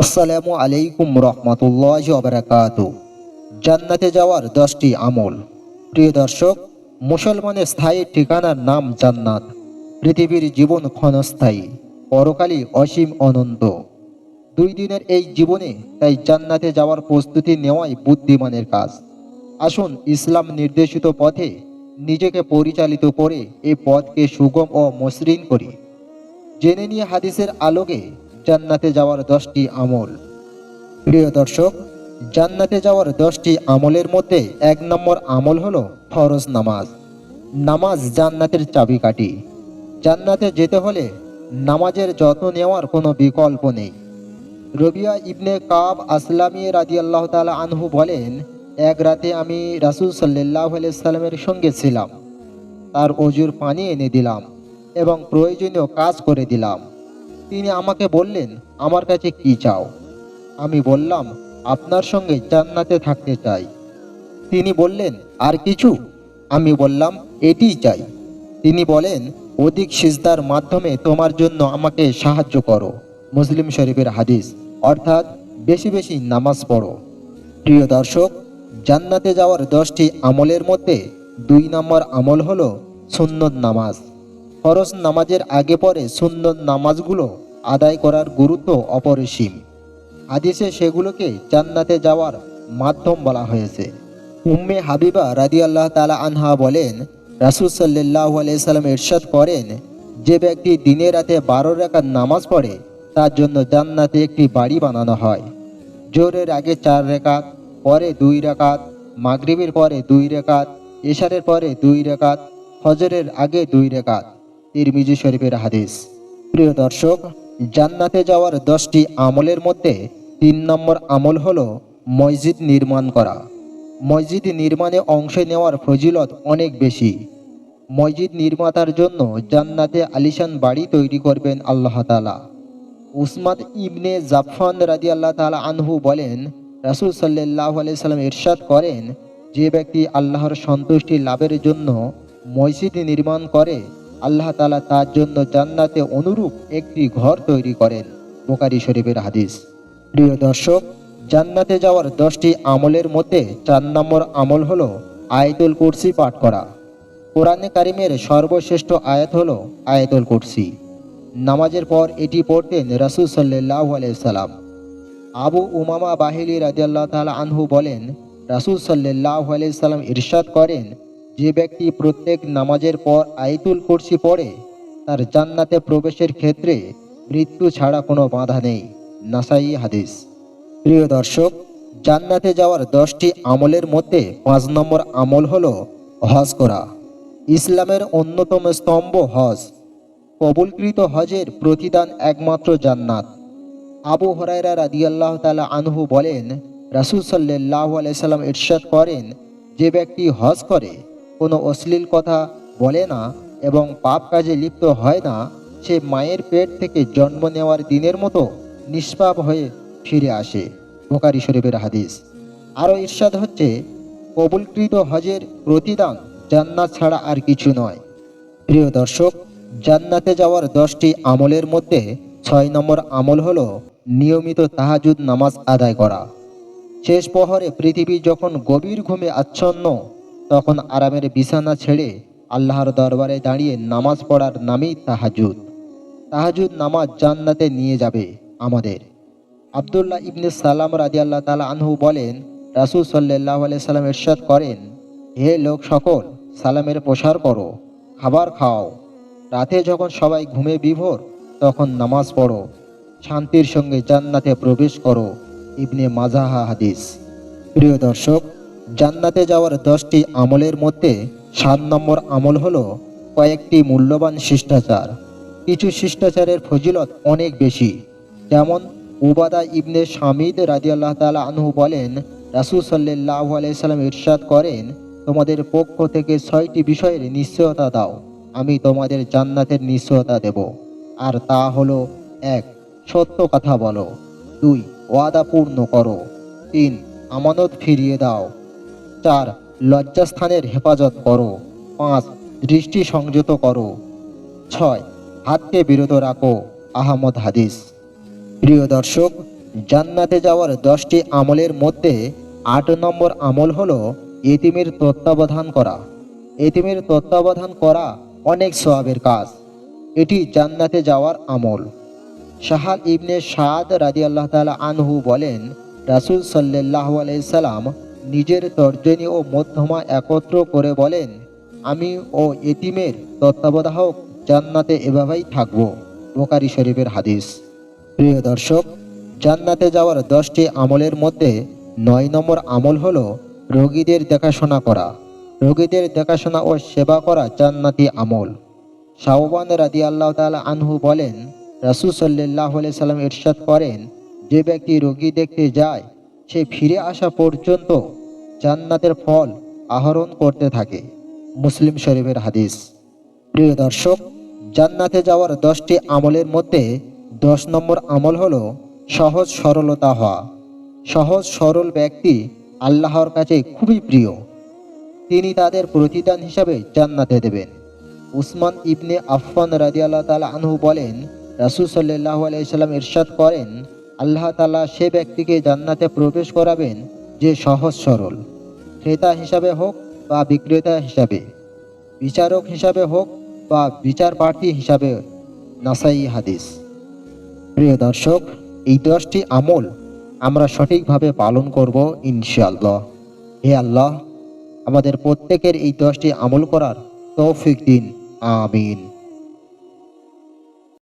আসসালামু আলাইকুম রহমতুল্লাহ বারাকাতু। জান্নাতে যাওয়ার দশটি আমল। প্রিয় দর্শক, মুসলমানের স্থায়ী ঠিকানার নাম জান্নাত। পৃথিবীর জীবন ক্ষণস্থায়ী পরকালী অসীম অনন্ত। দুই দিনের এই জীবনে তাই জান্নাতে যাওয়ার প্রস্তুতি নেওয়াই বুদ্ধিমানের কাজ। আসুন ইসলাম নির্দেশিত পথে নিজেকে পরিচালিত করে এই পথকে সুগম ও মসৃণ করি। জেনে নিয়ে হাদিসের আলোকে জান্নাতে যাওয়ার দশটি আমল। প্রিয় দর্শক, জান্নাতে যাওয়ার দশটি আমলের মধ্যে এক নম্বর আমল হলো ফরজ নামাজ। নামাজ জান্নাতের চাবিকাঠি। জান্নাতে যেতে হলে নামাজের যত্ন নেওয়ার কোনো বিকল্প নেই। রবিয়া ইবনে কাব আসলামী রাজি আল্লাহ তালা আনহু বলেন, এক রাতে আমি রাসুল সাল্লাহ সাল্লামের সঙ্গে ছিলাম। তার অজুর পানি এনে দিলাম এবং প্রয়োজনীয় কাজ করে দিলাম। তিনি আমাকে বললেন, আমার কাছে কি চাও? আমি বললাম, আপনার সঙ্গে জান্নাতে থাকতে চাই। তিনি বললেন, আর কিছু? আমি বললাম এটিই চাই। তিনি বলেন, অধিক সিজদার মাধ্যমে তোমার জন্য আমাকে সাহায্য করো। মুসলিম শরীফের হাদিস, অর্থাৎ বেশি বেশি নামাজ পড়ো। প্রিয় দর্শক, জান্নাতে যাওয়ার দশটি আমলের মধ্যে দুই নম্বর আমল হলো সুন্নত নামাজ। ফরজ নামাজের আগে পরে সুন্দর নামাজগুলো আদায় করার গুরুত্ব অপরিসীম। হাদিসে সেগুলোকে জান্নাতে যাওয়ার মাধ্যম বলা হয়েছে। উম্মে হাবিবা রাদি আল্লাহ তালা আনহা বলেন, রাসুল সাল্লাহ সাল্লাম ইরশাদ করেন, যে ব্যক্তি দিনে রাতে বারো রেখার নামাজ পড়ে, তার জন্য জান্নাতে একটি বাড়ি বানানো হয়। জোরের আগে চার রেখাত পরে দুই রেখাত মাগরিবের পরে দুই রেখাত এশারের পরে দুই রেখাত হজরের আগে দুই রেখাত তিরমিজি শরীফের হাদিস। প্রিয় দর্শক, জান্নাতে যাওয়ার দশটি আমলের মধ্যে তিন নম্বর আমল হল মসজিদ নির্মাণ করা। মসজিদ নির্মাণে অংশ নেওয়ার ফজিলত অনেক বেশি। মসজিদ নির্মাতার জন্য জান্নাতে আলিশান বাড়ি তৈরি করবেন আল্লাহ তালা উসমাদ ইবনে জাফান রাজি আল্লাহ তালা আনহু বলেন, রাসুল সাল্লাহ সাল্লাম ইরশাদ করেন, যে ব্যক্তি আল্লাহর সন্তুষ্টি লাভের জন্য মসজিদ নির্মাণ করে আল্লাহ তালা তার জন্য জান্নাতে অনুরূপ একটি ঘর তৈরি করেন। বোকারি শরীফের হাদিস। প্রিয় দর্শক, জান্নাতে যাওয়ার দশটি আমলের মধ্যে চার নম্বর আমল হল আয়তুল কুরসি পাঠ করা। কোরআনে কারিমের সর্বশ্রেষ্ঠ আয়াত হল আয়াতুল কুরসি। নামাজের পর এটি পড়তেন রাসুল সাল্লাহ সাল্লাম। আবু উমামা বাহিলি রাজিয়াল্লাহ তালা আনহু বলেন, রাসুল সাল্লাহ সাল্লাম ইরশাদ করেন যে ব্যক্তি প্রত্যেক নামাজের পর আইতুল কুরসি পড়ে, তার জান্নাতে প্রবেশের ক্ষেত্রে মৃত্যু ছাড়া কোনো বাধা নেই। নাসাই হাদিস। প্রিয় দর্শক, জান্নাতে যাওয়ার দশটি আমলের মধ্যে পাঁচ নম্বর আমল হল হজ করা। ইসলামের অন্যতম স্তম্ভ হজ। কবুলকৃত হজের প্রতিদান একমাত্র জান্নাত। আবু হরাইরা রাদিয়াল্লাহ তালা আনহু বলেন, রাসুল সাল্লাহ আলাইসাল্লাম ইরশাদ করেন, যে ব্যক্তি হজ করে কোনো অশ্লীল কথা বলে না এবং পাপ কাজে লিপ্ত হয় না, সে মায়ের পেট থেকে জন্ম নেওয়ার দিনের মতো নিষ্পাপ হয়ে ফিরে আসে। বোকারি শরীফের হাদিস। আরও ইরশাদ হচ্ছে, কবুলকৃত হজের প্রতিদান জান্নাত ছাড়া আর কিছু নয়। প্রিয় দর্শক, জান্নাতে যাওয়ার দশটি আমলের মধ্যে ছয় নম্বর আমল হলো নিয়মিত তাহাজুদ নামাজ আদায় করা। শেষ প্রহরে পৃথিবী যখন গভীর ঘুমে আচ্ছন্ন তখন আরামের বিছানা ছেড়ে আল্লাহর দরবারে দাঁড়িয়ে নামাজ পড়ার নামই তাহাজুদ। তাহাজুদ নামাজ জান্নাতে নিয়ে যাবে আমাদের। আবদুল্লাহ ইবনে সালাম রাজি আল্লাহ তালা আনহু বলেন, রাসুল সাল্লাহ সাল্লাম ইরশাদ করেন, হে লোক সকল, সালামের প্রসার করো, খাবার খাও। রাতে যখন সবাই ঘুমে বিভোর, তখন নামাজ পড়ো। শান্তির সঙ্গে জান্নাতে প্রবেশ করো। ইবনে মাজাহা হাদিস। প্রিয় দর্শক জান্নাতে যাওয়ার দশটি আমলের মধ্যে সাত নম্বর আমল হলো কয়েকটি মূল্যবান শিষ্টাচার। কিছু শিষ্টাচারের ফজিলত অনেক বেশি, যেমন উবাদা ইবনে শামিদ রাজিয়াল্লাহ তালা আনহু বলেন, রাসুল সাল্লাহ আলাইসাল্লাম ইরশাদ করেন, তোমাদের পক্ষ থেকে ছয়টি বিষয়ের নিশ্চয়তা দাও, আমি তোমাদের জান্নাতের নিশ্চয়তা দেব। আর তা হলো এক, সত্য কথা বলো। দুই, ওয়াদা পূর্ণ করো। তিন, আমানত ফিরিয়ে দাও। চার লজ্জাস্থানের হেফাজত করো। পাঁচ, দৃষ্টি সংযত করো। ছয়, হাতকে বিরত রাখো। আহমদ হাদিস। প্রিয় দর্শক, জান্নাতে যাওয়ার দশটি আমলের মধ্যে আট নম্বর আমল হলো এতিমের তত্ত্বাবধান করা। এতিমের তত্ত্বাবধান করা অনেক সোয়াবের কাজ। এটি জান্নাতে যাওয়ার আমল। শাহাল ইবনে সাদ রাজি আল্লাহ তালা আনহু বলেন, রাসুল সাল্লাহ আলাইসাল্লাম নিজের তর্জনী ও মধ্যমা একত্র করে বলেন, আমি ও এতিমের তত্ত্বাবধায়ক জান্নাতে এভাবেই থাকব। বোকারি শরীফের হাদিস। প্রিয় দর্শক, জান্নাতে যাওয়ার দশটি আমলের মধ্যে নয় নম্বর আমল হল রোগীদের দেখাশোনা করা। রোগীদের দেখাশোনা ও সেবা করা জান্নাতি আমল। শাহবান রাদি আল্লাহ তালা আনহু বলেন, রাসুল সাল্লাহ সাল্লাম ইরশাদ করেন, যে ব্যক্তি রোগী দেখতে যায়, সে ফিরে আসা পর্যন্ত জান্নাতের ফল আহরণ করতে থাকে। মুসলিম শরীফের হাদিস। প্রিয় দর্শক, জান্নাতে যাওয়ার দশটি আমলের মধ্যে দশ নম্বর আমল হল সহজ সরলতা হওয়া। সহজ সরল ব্যক্তি আল্লাহর কাছে খুবই প্রিয়। তিনি তাদের প্রতিদান হিসাবে জান্নাতে দেবেন। উসমান ইবনে আফফান রাদিয়াল্লাহ তালা আনহু বলেন, রাসুল সাল্লাহ আলাইসাল্লাম ইরশাদ করেন, আল্লাহ তালা সে ব্যক্তিকে জান্নাতে প্রবেশ করাবেন যে সহজ সরল, ক্রেতা হিসাবে হোক বা বিক্রেতা হিসাবে, বিচারক হিসাবে হোক বা বিচার প্রার্থী হিসাবে, নাসাই হাদিস। প্রিয় দর্শক, এই দশটি আমল আমরা সঠিকভাবে পালন করব ইনশাআল্লাহ। হে আল্লাহ, আমাদের প্রত্যেকের এই দশটি আমল করার তৌফিক দিন। আমিন।